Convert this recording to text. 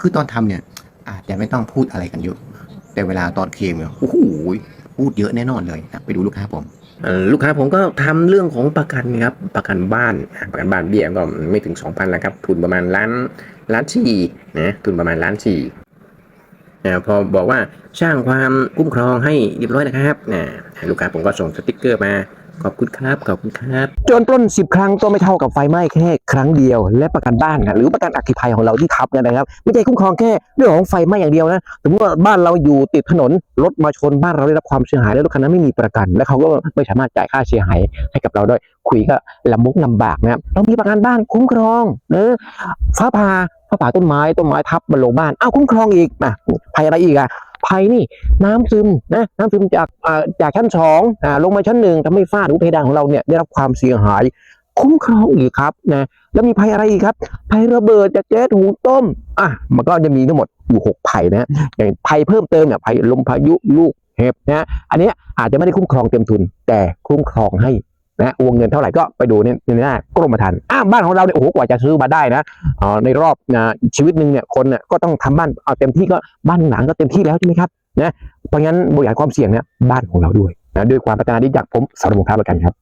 คือตอนทำเนี่ย อาจจะไม่ต้องพูดอะไรกันเยอะ แต่เวลาตอนเคลมเนี่ยโอ้โหพูดเยอะแน่นอนเลยนะไปดูลูกค้าผมลูกค้าผมก็ทำเรื่องของประกันครับประกันบ้านประกันบ้านเบี้ยก็ไม่ถึง 2,000แล้วครับ ทุนประมาณล้านล้านสี่นะทุนประมาณล้านสี่อ่าพอบอกว่าสร้างความคุ้มครองให้เรียบร้อยนะครับนะลูกค้าผมก็ส่งสติกเกอร์มา ขอบคุณครับ ขอบคุณครับ โจรปล้น 10 ครั้งก็ไม่เท่ากับไฟไหม้แค่ครั้งเดียว และประกันบ้านนะหรือประกันอัคคีภัยของเราที่ทับเนี่ยนะครับ ไม่ใช่คุ้มครองแค่เรื่องของไฟไหม้อย่างเดียวนะสมมติว่าบ้านเราอยู่ติดถนนรถมาชนบ้านเราได้รับความเสียหายแล้วรถคันนั้นไม่มีประกัน และเขาก็ไม่สามารถจ่ายค่าเสียหายให้กับเราได้คุยก็ลำมุกลำบากนะครับเรามีประกันบ้านคุ้มครองเออฟ้าผ่าฟ้าผ่าต้นไม้ต้นไม้ทับมาลงบ้านอ้าวคุ้มครองอีกนะภัยอะไรอีกอะ ภัยนี่น้ำซึมนะน้ำซึมจากอ่าจากชั้นสองอ่าลงมาชั้นหนึ่งทำให้ฝ้าหรือเพดานของเราเนี่ยได้รับความเสียหาย คุ้มครองอีกครับนะแล้วมีภัยอะไรอีกครับ ภัยระเบิดจากแก๊สหุงต้มอะมันก็จะมีทั้งหมดอยู่หกภัยนะอย่างภัยเพิ่มเติมเนี่ยภัยลมพายุลูกเห็บนะอันนี้อาจจะไม่ได้คุ้มครองเต็มทุน แต่คุ้มครองให้ นะวงเงินเท่าไหร่ก็ไปดูในในหน้ากรมธรรม์อ้าบ้านของเราเนี่ยโอ้โหกว่าจะซื้อมาได้นะออในรอบนะชีวิตหนึ่งเนี่ยคนเนี่ยก็ต้องทำบ้านเอาเต็มที่ก็บ้านหลังก็เต็มที่แล้วใช่ไหมครับนะเพราะงั้นบริหารความเสี่ยงเนี่ยบ้านของเราด้วยนะด้วยความพัฒนาที่จากผมสารวงค้าประกันครับ